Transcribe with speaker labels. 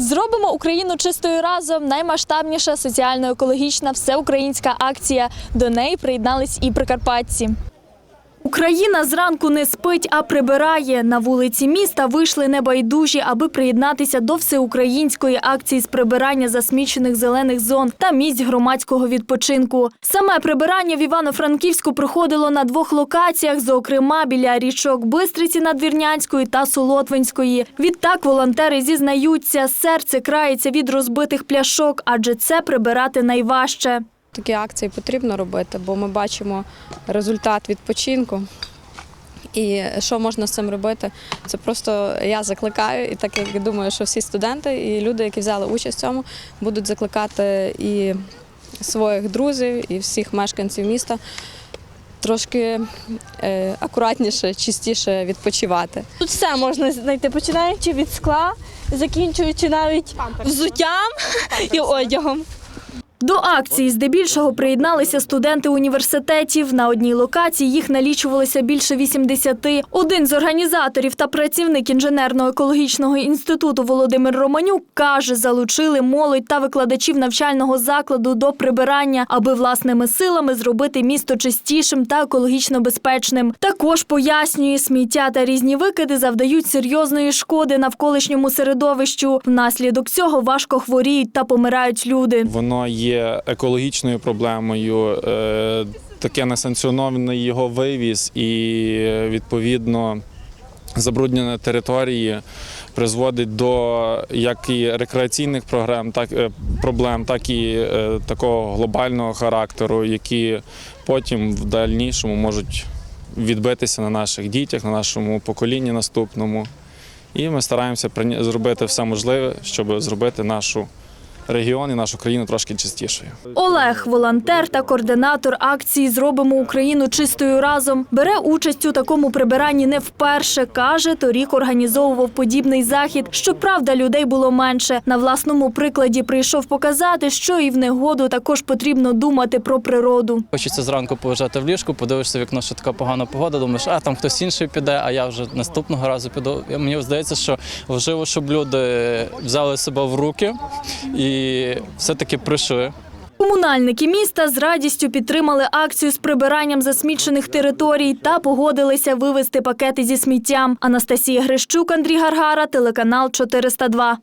Speaker 1: Зробимо Україну чистою разом. Наймасштабніша соціально-екологічна всеукраїнська акція. До неї приєднались і прикарпатці. Україна зранку не спить, а прибирає. На вулиці міста вийшли небайдужі, аби приєднатися до всеукраїнської акції з прибирання засмічених зелених зон та місць громадського відпочинку. Саме прибирання в Івано-Франківську проходило на двох локаціях, зокрема біля річок Бистриці Надвірнянської та Солотвинської. Відтак волонтери зізнаються, серце крається від розбитих пляшок, адже це прибирати найважче.
Speaker 2: Такі акції потрібно робити, бо ми бачимо результат відпочинку. І що можна з цим робити? Це просто я закликаю, і так як думаю, що всі студенти і люди, які взяли участь в цьому, будуть закликати і своїх друзів, і всіх мешканців міста трошки е, акуратніше, чистіше відпочивати.
Speaker 3: Тут все можна знайти, починаючи від скла, закінчуючи навіть взуттям і одягом.
Speaker 1: До акції здебільшого приєдналися студенти університетів. На одній локації їх налічувалося більше 80. Один з організаторів та працівник інженерно-екологічного інституту Володимир Романюк каже, залучили молодь та викладачів навчального закладу до прибирання, аби власними силами зробити місто чистішим та екологічно безпечним. Також пояснює, сміття та різні викиди завдають серйозної шкоди навколишньому середовищу. Внаслідок цього важко хворіють та помирають люди.
Speaker 4: Воно є екологічною проблемою. е, Таке несанкціонований його вивіз і відповідно забруднення території призводить до як і рекреаційних програм, так е, проблем, так і е, такого глобального характеру, які потім в дальнішому можуть відбитися на наших дітях, на нашому поколінні наступному. І ми стараємося зробити все можливе, щоб зробити нашу регіон і нашу країну трошки чистішою.
Speaker 1: Олег, волонтер та координатор акції Зробимо Україну чистою разом. Бере участь у такому прибиранні не вперше. каже, торік організовував подібний захід. Щоправда, людей було менше. На власному прикладі прийшов показати, що і в негоду також потрібно думати про природу.
Speaker 5: Хочеться зранку полежати в ліжку, подивишся в вікно, що така погана погода, думаєш, а там хтось інший піде, а я вже наступного разу піду. Мені здається, що важливо, щоб люди взяли себе в руки все-таки прийшли.
Speaker 1: Комунальники міста з радістю підтримали акцію з прибиранням засмічених територій та погодилися вивезти пакети зі сміттям. Анастасія Грищук, Андрій Гаргара, телеканал 402.